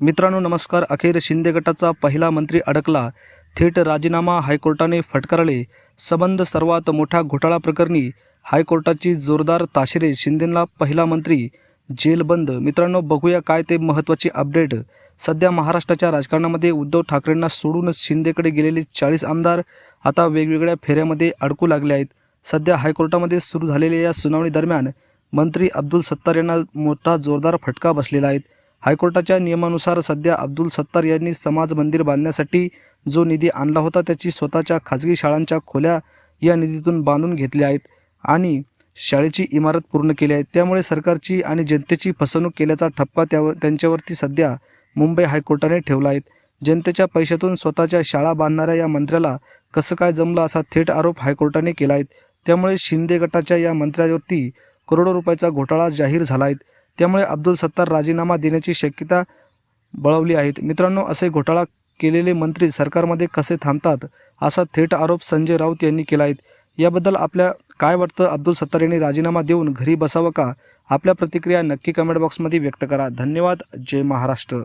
मित्रांनो नमस्कार. अखेर शिंदे गटाचा पहिला मंत्री अडकला. थेट राजीनामा हायकोर्टाने फटकारले. संबंध सर्वात मोठा घोटाळा प्रकरणी हायकोर्टाची जोरदार ताशेरे शिंदेला पहिला मंत्री. जेलबंद मित्रांनो बघूया काय ते महत्त्वाची अपडेट. सध्या महाराष्ट्राच्या राजकारणामध्ये उद्धव ठाकरेंना सोडूनच शिंदेकडे गेलेले चाळीस आमदार आता वेगवेगळ्या फेऱ्यामध्ये अडकू लागले आहेत. सध्या हायकोर्टामध्ये सुरू झालेल्या या सुनावणीदरम्यान मंत्री अब्दुल सत्तार यांना मोठा जोरदार फटका बसलेला आहे. हायकोर्टाच्या नियमानुसार सध्या अब्दुल सत्तार यांनी समाज मंदिर बांधण्यासाठी जो निधी आणला होता त्याची स्वतःच्या खाजगी शाळांच्या खोल्या या निधीतून बांधून घेतल्या आहेत आणि शाळेची इमारत पूर्ण केली आहे. त्यामुळे सरकारची आणि जनतेची फसवणूक केल्याचा ठपका त्यावर त्यांच्यावरती सध्या मुंबई हायकोर्टाने ठेवला आहे. जनतेच्या पैशातून स्वतःच्या शाळा बांधणाऱ्या या मंत्र्याला कसं काय जमलं असा थेट आरोप हायकोर्टाने केला आहे. त्यामुळे शिंदे गटाच्या या मंत्र्यावरती करोडो रुपयाचा घोटाळा जाहीर झाला आहे. त्यामुळे अब्दुल सत्तार राजीनामा देण्याची शक्यता बळवली आहेत मित्रांनो असे घोटाळा केलेले मंत्री सरकारमध्ये कसे थांबतात असा थेट आरोप संजय राऊत यांनी केला आहे. याबद्दल आपल्या काय वाटतं? अब्दुल सत्तार यांनी राजीनामा देऊन घरी बसावं का? आपल्या प्रतिक्रिया नक्की कमेंट बॉक्समध्ये व्यक्त करा. धन्यवाद. जय महाराष्ट्र.